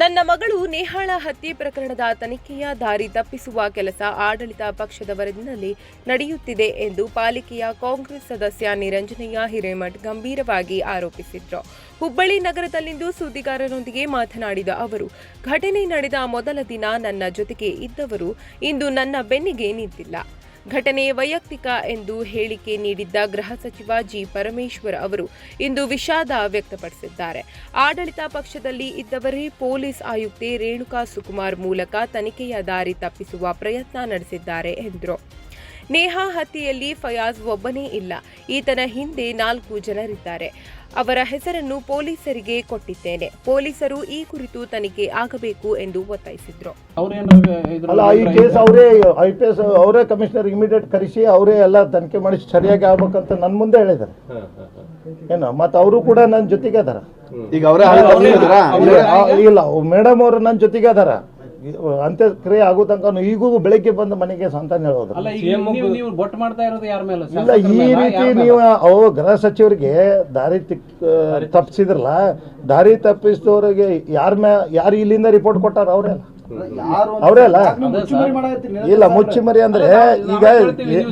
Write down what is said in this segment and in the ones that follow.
ನನ್ನ ಮಗಳು ನೇಹಾಳ ಹತ್ಯೆ ಪ್ರಕರಣದ ತನಿಖೆಯ ದಾರಿ ತಪ್ಪಿಸುವ ಕೆಲಸ ಆಡಳಿತ ಪಕ್ಷದವರಿನಲ್ಲಿ ನಡೆಯುತ್ತಿದೆ ಎಂದು ಪಾಲಿಕೆಯ ಕಾಂಗ್ರೆಸ್ ಸದಸ್ಯ ನಿರಂಜನಯ್ಯ ಹಿರೇಮಠ್ ಗಂಭೀರವಾಗಿ ಆರೋಪಿಸಿದ್ರು. ಹುಬ್ಬಳ್ಳಿ ನಗರದಲ್ಲಿಂದು ಸುದ್ದಿಗಾರರೊಂದಿಗೆ ಮಾತನಾಡಿದ ಅವರು, ಘಟನೆ ನಡೆದ ಮೊದಲ ದಿನ ನನ್ನ ಜೊತೆಗೆ ಇದ್ದವರು ಇಂದು ನನ್ನ ಬೆನ್ನಿಗೆ ನಿಂತಿಲ್ಲ. ಘಟನೆ ವೈಯಕ್ತಿಕ ಎಂದು ಹೇಳಿಕೆ ನೀಡಿದ್ದ ಗೃಹ ಸಚಿವ ಜಿ ಪರಮೇಶ್ವರ್ ಅವರು ಇಂದು ವಿಷಾದ ವ್ಯಕ್ತಪಡಿಸಿದ್ದಾರೆ. ಆಡಳಿತ ಪಕ್ಷದಲ್ಲಿ ಇದ್ದವರೇ ಪೊಲೀಸ್ ಆಯುಕ್ತೆ ರೇಣುಕಾ ಸುಕುಮಾರ್ ಮೂಲಕ ತನಿಖೆಯ ದಾರಿ ತಪ್ಪಿಸುವ ಪ್ರಯತ್ನ ನಡೆಸಿದ್ದಾರೆ ಎಂದರು. ನೇಹಾ ಹತ್ಯೆಯಲ್ಲಿ ಫಯಾಜ್ ಒಬ್ಬನೇ ಇಲ್ಲ. ಈತನ ಹಿಂದೆ ನಾಲ್ಕು ಜನರಿದ್ದಾರೆ. ಅವರ ಹೆಸರನ್ನು ಪೊಲೀಸರಿಗೆ ಕೊಟ್ಟಿದ್ದೇನೆ. ಪೊಲೀಸರು ಈ ಕುರಿತು ತನಿಖೆ ಆಗಬೇಕು ಎಂದು ಒತ್ತಾಯಿಸಿದ್ರು. ಅಲ್ಲ ಈ ಕೇಸ್ ಅವರೇ ಐ ಪಿ ಎಸ್ ಅವರೇ ಕಮಿಷನರ್ ಇಮಿಡಿಯೇಟ್ ಕರೆಸಿ ಅವರೇ ಎಲ್ಲ ತನಿಖೆ ಮಾಡಿ ಸರಿಯಾಗಿ ಆಗ್ಬೇಕಂತ ನನ್ನ ಮುಂದೆ ಹೇಳಿದ್ದಾರೆ. ಏನು ಮತ್ತೆ ಅವರು ಕೂಡ ನನ್ನ ಜೊತೆಗೆ ಅದಾರ ಈಗ ಅವರೇ? ಇಲ್ಲ ಮೇಡಮ್ ಅವರು ನನ್ನ ಜೊತೆಗೆ ಅದಾರ ಅಂತ್ಯಕ್ರಿಯೆ ಆಗೋ ತನಕ ಈಗೂ ಬೆಳಗ್ಗೆ ಬಂದು ಮನೆಗೆ ಸಂತಾನ ಹೇಳೋದು ಅಲ್ಲ ನೀವು ನೀವು ಮಾಡ್ತಾ ಇರೋದು ಯಾರ ಮೇಲೆ? ಇಲ್ಲ ಈ ರೀತಿ ನೀವು ಅವು ಗೃಹ ಸಚಿವರಿಗೆ ದಾರಿ ತಪ್ಪಿಸಿದ್ರಲ್ಲ ದಾರಿ ತಪ್ಪಿಸಿದವ್ರಿಗೆ ಯಾರ ಮ್ಯಾ ಯಾರು ಇಲ್ಲಿಂದ ರಿಪೋರ್ಟ್ ಕೊಟ್ಟಾರ? ಅವರೇ ಅವರೇ ಅಲ್ಲ. ಇಲ್ಲ ಮುಚ್ಚಿಮರಿ ಅಂದ್ರೆ ಈಗ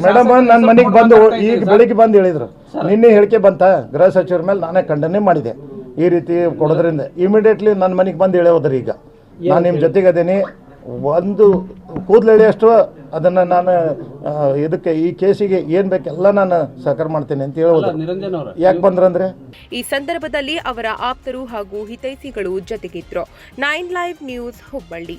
ಮೇಡಮ್ ನನ್ನ ಮನೆಗೆ ಬಂದು ಈಗ ಬೆಳಿಗ್ಗೆ ಬಂದು ಹೇಳಿದ್ರು. ನಿನ್ನೆ ಹೇಳಿಕೆ ಬಂತ? ಗೃಹ ಸಚಿವರ ಮೇಲೆ ನಾನೇ ಖಂಡನೆ ಮಾಡಿದೆ. ಈ ರೀತಿ ಕೊಡೋದ್ರಿಂದ. ಇಮಿಡಿಯೇಟ್ಲಿ ನನ್ನ ಮನೆಗೆ ಬಂದು ಹೇಳೋದ್ರಿ ಈಗ ನಾನು ನಿಮ್ಮ ಜೊತೆಗೆ ಅದೇನಿ ಒಂದು ಕೂದಲೆಳೆಯಷ್ಟು ಅದನ್ನು ನಾನು ಇದಕ್ಕೆ ಈ ಕೇಸಿಗೆ ಏನು ಬೇಕೆಲ್ಲ ನಾನು ಸಹಕಾರ ಮಾಡ್ತೇನೆ ಅಂತ ಹೇಳೋದು ನಿರಂಜನ್ ಅವರ ಯಾಕೆ ಬಂದ್ರಂದ್ರೆ? ಈ ಸಂದರ್ಭದಲ್ಲಿ ಅವರ ಆಪ್ತರು ಹಾಗೂ ಹಿತೈಷಿಗಳು ಜೊತೆಗಿದ್ರು. Nine live news Hubballi.